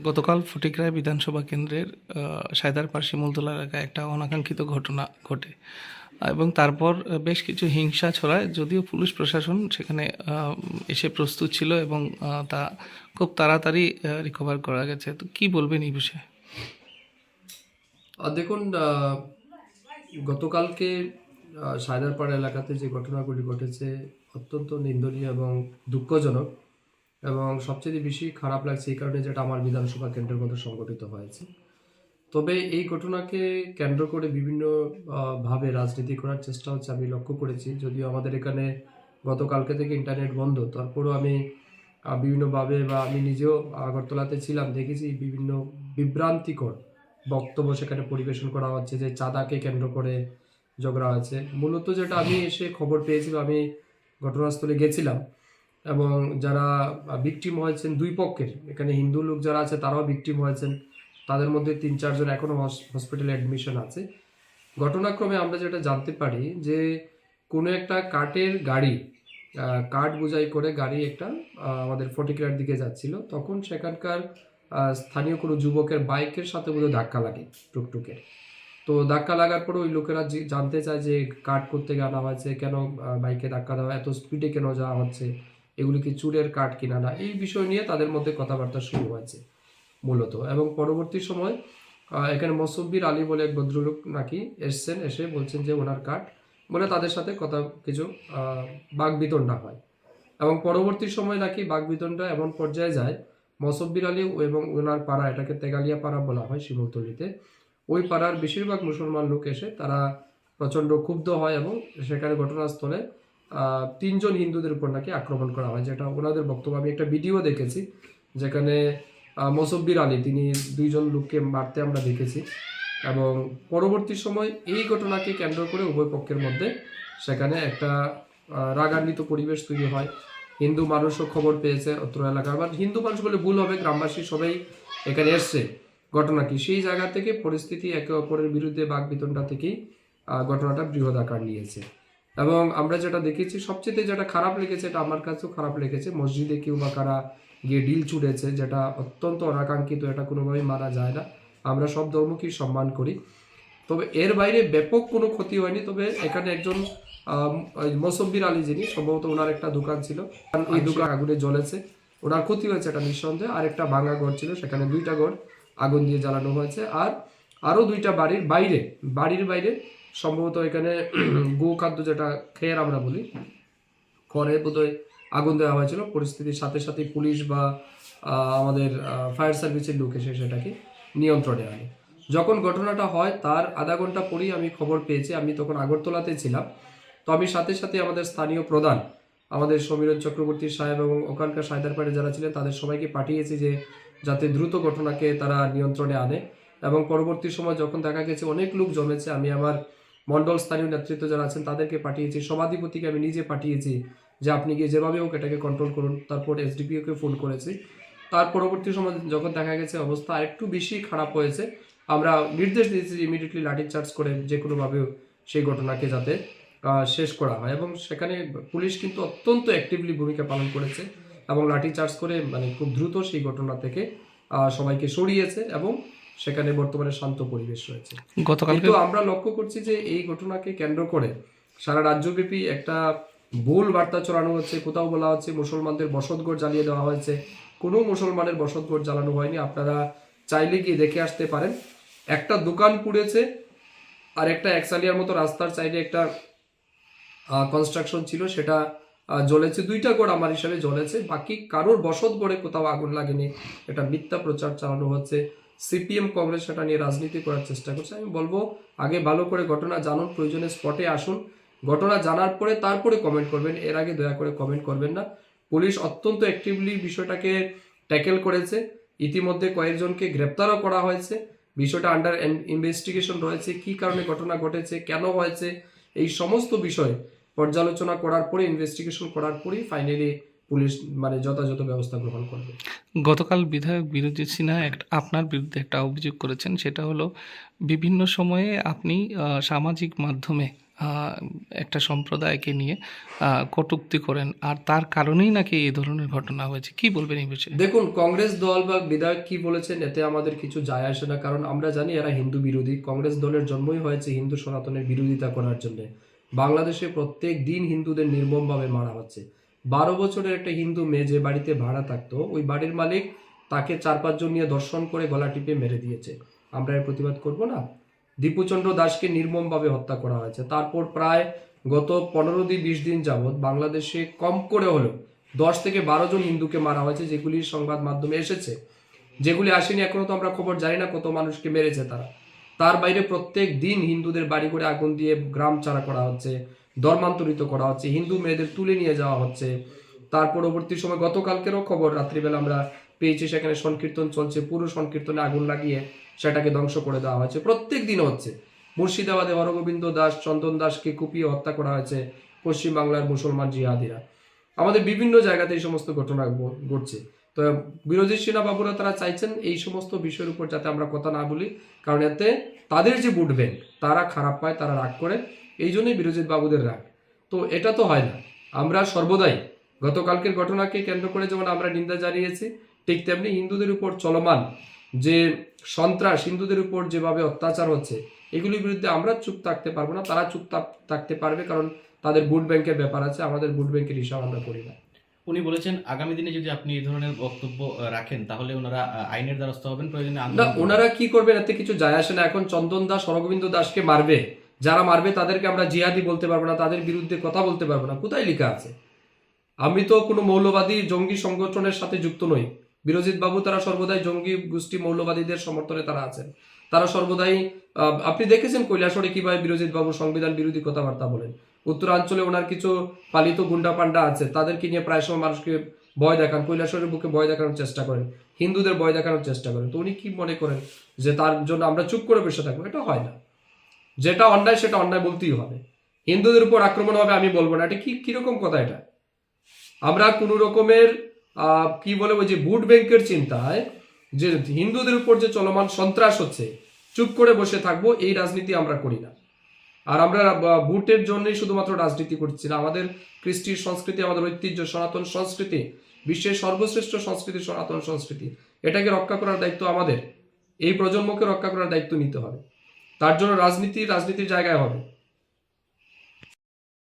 গতকাল ফটিকরায় বিধানসভা কেন্দ্রের আহ, সায়দারপাড় শিমুলতলা এলাকায় একটা অনাকাঙ্ক্ষিত ঘটনা ঘটে। এবং তারপর বেশ কিছু হিংসা ছড়ায় যদিও পুলিশ প্রশাসন সেখানে এসে প্রস্তুত ছিল এবং তা খুব তাড়াতাড়ি রিকভার করা গেছে। তো কি বলবেন এই বিষয়ে? দেখুন গতকালকে সায়দারপাড়া এলাকাতে যে ঘটনাগুলি ঘটেছে অত্যন্ত নিন্দনীয় এবং দুঃখজনক। এবং সবচেয়ে বেশি খারাপ লাগছে এই কারণে যেটা আমার বিধানসভা কেন্দ্রের মধ্যে সংগঠিত হয়েছে। তবে এই ঘটনাকে কেন্দ্র করে বিভিন্ন ভাবে রাজনীতি করার চেষ্টা হচ্ছে আমি লক্ষ্য করেছি। যদিও আমাদের এখানে গতকালকে থেকে ইন্টারনেট বন্ধ, তারপরও আমি বিভিন্নভাবে বা আমি নিজেও আগরতলাতে ছিলাম, দেখেছি বিভিন্ন বিভ্রান্তিকর বক্তব্য সেখানে পরিবেশন করা হচ্ছে যে চাঁদাকে কেন্দ্র করে ঝগড়া আছে মূলত যেটা আমি এসে খবর পেয়েছি আমি ঘটনাস্থলে গেছিলাম। এবং যারা ভিকটিম হয়েছেন দুই পক্ষের। এখানে হিন্দু লোক যারা আছে, তারাও ভিকটিম হয়েছেন। তাদের মধ্যে তিন, চারজন এখনও হসপিটালে অ্যাডমিশন আছে। ঘটনাক্রমে আমরা যেটা জানতে পারি যে, কোনো একটা কাঠের গাড়ি কাঠ বোঝাই করে গাড়ি একটা আমাদের ফটিকরার দিকে যাচ্ছিল। তখন সেখানকার স্থানীয় কোনো যুবকের বাইকের সাথে বোধহয় ধাক্কা লাগে টুকটুকের তো ধাক্কা লাগার পরে ওই লোকেরা জানতে চায় যে কাট করতে আনা হয়েছে, কেন বাইকে ধাক্কা দেওয়া, এত স্পিডে কেন যাওয়া হচ্ছে? এগুলি কি চুরের কাঠ কিনা না, এই বিষয় নিয়ে তাদের মধ্যে কথাবার্তা শুরু হয়েছে, মূলত। এবং পরবর্তী সময় এখানে মসব্বির আলী বলে এক ভদ্রলোক নাকি এসছেন, এসে বলছেন যে ওনার কাঠ, বলে তাদের সাথে কথা, কিছু বাঘ বিতণ্ডা হয়। এবং পরবর্তী সময় নাকি বাঘ বিতণ্ডা এমন পর্যায়ে যায়, মসব্বির আলী এবং ওনার পাড়া, এটাকে তেগালিয়া পাড়া বলা হয় শিমুলতলিতে, ওই পাড়ার বেশিরভাগ মুসলমান লোক এসে তারা প্রচণ্ড ক্ষুব্ধ হয় এবং সেখানে ঘটনাস্থলে তিনজন হিন্দুদের উপর নাকি আক্রমণ করা হয়, যেটা ওনাদের বক্তব্য। আমি একটা ভিডিও দেখেছি, যেখানে মসব্বির আলী, তিনি দুইজন লোককে মারতে আমরা দেখেছি এবং পরবর্তী সময় এই ঘটনাকে কেন্দ্র করে উভয় পক্ষের মধ্যে সেখানে একটা রাগান্বিত পরিবেশ তৈরি হয়। হিন্দু মানুষও খবর পেয়েছে অত্র এলাকার বা হিন্দু মানুষ বলে ভুল হবে, গ্রামবাসী সবাই এখানে এসছে। ঘটনা কি? সেই জায়গা থেকে পরিস্থিতি একে অপরের বিরুদ্ধে বাঘ বিতণ্ডা থেকেই ঘটনাটা বৃহৎ আকার নিয়েছে। এবং আমরা যেটা দেখেছি সবচেয়ে যেটা খারাপ লেগেছে এটা আমার কাছেও খারাপ লেগেছে মসজিদে কেউ বা কারা গিয়ে ডিল ছুটেছে যেটা অত্যন্ত অনাকাঙ্ক্ষিত এটা কোনোভাবেই মানা যায় না। আমরা সব ধর্মকেই সম্মান করি। তবে এর বাইরে ব্যাপক কোনো ক্ষতি হয়নি। তবে এখানে একজন মসব্বির আলী যিনি সম্ভবত ওনার একটা দোকান ছিল। ওই দোকান আগুনে জ্বলেছে। ওনার ক্ষতি হয়েছে এটা নিঃসন্দেহে। আর একটা ভাঙা ঘর ছিল সেখানে দুইটা ঘর আগুন দিয়ে জ্বালানো হয়েছে। আর আরও দুইটা বাড়ির বাইরে বাড়ির বাইরে সম্ভবত এখানে গো খাদ্য যেটা খেয়ের আমরা বলি, ঘরে বোধহয় আগুন দেওয়া হয়েছিল। পরিস্থিতির সাথে সাথে পুলিশ বা আমাদের ফায়ার সার্ভিসের লোক এসে সেটাকে নিয়ন্ত্রণে আনে। যখন ঘটনাটা হয়, তার আধা ঘণ্টা পরেই আমি খবর পেয়েছি। আমি তখন আগরতলাতে ছিলাম। তো আমি সাথে সাথে আমাদের স্থানীয় প্রধান, আমাদের সমীরণ চক্রবর্তী সাহেব এবং ওখানকার সায়দারপাড়ে যারা ছিলেন, তাদের সবাইকে পাঠিয়েছি যে, যাতে দ্রুত ঘটনাকে তারা নিয়ন্ত্রণে আনে। এবং পরবর্তী সময় যখন দেখা গেছে, অনেক লোক জমেছে, আমি আমার মন্ডল স্থানীয় নেতৃত্ব যারা আছেন তাদেরকে পাঠিয়েছি। সভাধিপতিকে আমি নিজে পাঠিয়েছি যে আপনি গিয়ে যেভাবে হোক এটাকে কন্ট্রোল করুন। তারপর এসডিপিওকে ফোন করেছি। তার পরবর্তী সময় যখন দেখা গেছে অবস্থা আরেকটু বেশি খারাপ হয়েছে, আমরা নির্দেশ দিয়েছি ইমিডিয়েটলি লাঠি চার্জ করে যে কোনোভাবে সেই ঘটনাকে যাতে শেষ করা হয়। এবং সেখানে পুলিশ কিন্তু অত্যন্ত অ্যাক্টিভলি ভূমিকা পালন করেছে এবং লাঠি চার্জ করে মানে খুব দ্রুত সেই ঘটনা থেকে সবাইকে সরিয়েছে এবং সেখানে বর্তমানে শান্ত পরিবেশ রয়েছে। কিন্তু আমরা লক্ষ্য করছি যে এই ঘটনাকে কেন্দ্র করে সারা রাজ্যব্যাপী একটা ভুল বার্তা ছড়ানো হচ্ছে কোথাও বলা হচ্ছে মুসলমানদের বসতঘর জ্বালিয়ে দেওয়া হয়েছে। কোনো মুসলমানের বসতঘর জ্বালানো হয়নি আপনারা চাইলে গিয়ে দেখে আসতে পারেন। একটা দোকান পুড়েছে আর একটা একসালিয়ার মতো রাস্তার চাইলে একটা কনস্ট্রাকশন ছিল সেটা জ্বলেছে। দুইটা গড় আমার হিসাবে জ্বলেছে। বাকি কারোর বসত গড়ে কোথাও আগুন লাগেনি। এটা মিথ্যা প্রচার চালানো হচ্ছে। সিপিএম কংগ্রেস সেটা নিয়ে রাজনীতি করার চেষ্টা করছে। আমি বলব, আগে ভালো করে ঘটনা জানুন, প্রয়োজনে স্পটে আসুন। ঘটনা জানার পরে তারপরে কমেন্ট করবেন, এর আগে দয়া করে কমেন্ট করবেন না। পুলিশ অত্যন্ত অ্যাক্টিভলি বিষয়টাকে ট্যাকেল করেছে। ইতিমধ্যে কয়েকজনকে গ্রেপ্তারও করা হয়েছে। বিষয়টা আন্ডার ইনভেস্টিগেশন রয়েছে, কি কারণে ঘটনা ঘটেছে, কেন হয়েছে, এই সমস্ত বিষয় পর্যালোচনা করার পরে ইনভেস্টিগেশন করার পরেই ফাইনালি পুলিশ মানে যথাযথ ব্যবস্থা গ্রহণ করবে। গতকাল বিধায়ক বিরোধী সিনহা একটা আপনার বিরুদ্ধে একটা অভিযোগ করেছেন সেটা হলো বিভিন্ন সময়ে আপনি সামাজিক মাধ্যমে একটা সম্প্রদায়কে নিয়ে কটুক্তি করেন। আর তার কারণেই নাকি এই ধরনের ঘটনা হয়েছে? কি বলবেন এই বিষয়ে? দেখুন কংগ্রেস দল বা বিধায়ক কি বলেছেন এতে আমাদের কিছু যায় আসে না। কারণ আমরা জানি এরা হিন্দু বিরোধী। কংগ্রেস দলের জন্মই হয়েছে হিন্দু সনাতনের বিরোধিতা করার জন্য। বাংলাদেশে প্রত্যেক দিন হিন্দুদের নির্মমভাবে মারা হচ্ছে। বারো বছরের একটা হিন্দু মেয়ে যে বাড়িতে ভাড়া থাকতো, ওই বাড়ির মালিক তাকে চার পাঁচজন নিয়ে দর্শন করে গলা টিপে মেরে দিয়েছে। আমরা এর প্রতিবাদ করব না। দীপুচন্দ্র দাসকে নির্মমভাবে হত্যা করা হয়েছে। তারপর প্রায় গত পনেরো দিন বিশ দিন যাবৎ বাংলাদেশে কম করে হলেও দশ থেকে বারো জন হিন্দুকে মারা হয়েছে, যেগুলি সংবাদ মাধ্যমে এসেছে। যেগুলি আসেনি এখনও তো আমরা খবর জানি না কত মানুষকে মেরেছে তারা। তার বাইরে প্রত্যেক দিন হিন্দুদের বাড়ি করে আগুন দিয়ে গ্রাম ছাড়া করা হচ্ছে। ধর্মান্তরিত করা হচ্ছে, হিন্দু মেয়েদের তুলে নিয়ে যাওয়া হচ্ছে। তার পরবর্তী সময় গতকালকেরও খবর, রাত্রিবেলা আমরা পেয়েছি সেখানে সংকীর্তন চলছে, পুরো সংকীর্তনে আগুন লাগিয়ে সেটাকে ধ্বংস করে দেওয়া হয়েছে। প্রত্যেক দিন হচ্ছে। মুর্শিদাবাদে হরগোবিন্দ দাস, চন্দন দাসকে কুপিয়ে হত্যা করা হয়েছে পশ্চিমবাংলার মুসলমান জিহাদিরা। আমাদের বিভিন্ন জায়গাতে এই সমস্ত ঘটনা ঘটছে। তো বিরোধী সেনাবাবুরা তারা চাইছেন এই সমস্ত বিষয়ের উপর যাতে আমরা কথা না বলি, কারণ এতে তাদের যে ভোট ব্যাংক, তারা খারাপ পায়, তারা রাগ করে। এই জন্যই বিরোজিত বাবুদের রাগ। তো এটা তো হয় না। আমরা সর্বদাই গতকালকের ঘটনাকে কেন্দ্র করে যেমন আমরা নিন্দা জানিয়েছি ঠিক তেমনি হিন্দুদের উপর চলমান যে সন্ত্রাস হিন্দুদের উপর যেভাবে অত্যাচার হচ্ছে এগুলির বিরুদ্ধে আমরা চুপ থাকতে পারব না। তারা চুপ থাকতে পারবে কারণ তাদের ভোট ব্যাংকের ব্যাপার আছে আমাদের ভোট ব্যাংকের হিসাব আমরা করি না। উনি বলেছেন আগামী দিনে যদি আপনি এই ধরনের বক্তব্য রাখেন তাহলে ওনারা আইনের দ্বারস্থ হবেন প্রয়োজনে না ওনারা কি করবেন এতে কিছু যায় আসে না। এখন চন্দন দাস হরগোবিন্দ দাসকে মারবে। যারা মারবে তাদেরকে আমরা জিহাদি বলতে পারব না, তাদের বিরুদ্ধে কথা বলতে পারব না। কোথায় লেখা আছে? আমি তো কোনো মৌলবাদী জঙ্গি সংগঠনের সাথে যুক্ত নই। বিরোজিত বাবু তারা সর্বদাই জঙ্গি গোষ্ঠী মৌলবাদীদের সমর্থনে তারা আছেন। তারা সর্বদাই আপনি দেখেছেন কৈলাসরে কীভাবে বিরোজিত বাবু সংবিধান বিরোধী কথাবার্তা বলেন। উত্তরাঞ্চলে ওনার কিছু পালিত গুন্ডা পান্ডা আছে, তাদেরকে নিয়ে প্রায় সময় মানুষকে ভয় দেখান, কৈলাসরের বুকে ভয় দেখানোর চেষ্টা করেন, হিন্দুদের ভয় দেখানোর চেষ্টা করেন। তো উনি কি মনে করেন যে তার জন্য আমরা চুপ করে বসে থাকব? এটা হয় না। যেটা অন্যায়, সেটা অন্যায় বলতেই হবে। হিন্দুদের উপর আক্রমণ হবে, আমি বলব না। এটা কি কীরকম কথা এটা? আমরা কোনো রকমের কি বলে ওই যে বুট ব্যাংকের চিন্তায় যে হিন্দুদের উপর যে চলমান সন্ত্রাস হচ্ছে, চুপ করে বসে থাকব, এই রাজনীতি আমরা করি না। আর আমরা বুটের জন্যই শুধুমাত্র রাজনীতি করছি না। আমাদের কৃষ্টির সংস্কৃতি, আমাদের ঐতিহ্য, সনাতন সংস্কৃতি, বিশ্বের সর্বশ্রেষ্ঠ সংস্কৃতি, সনাতন সংস্কৃতি, এটাকে রক্ষা করার দায়িত্ব আমাদের। এই প্রজন্মকে রক্ষা করার দায়িত্ব নিতে হবে। তার জন্য রাজনীতি রাজনীতির জায়গায় হবে।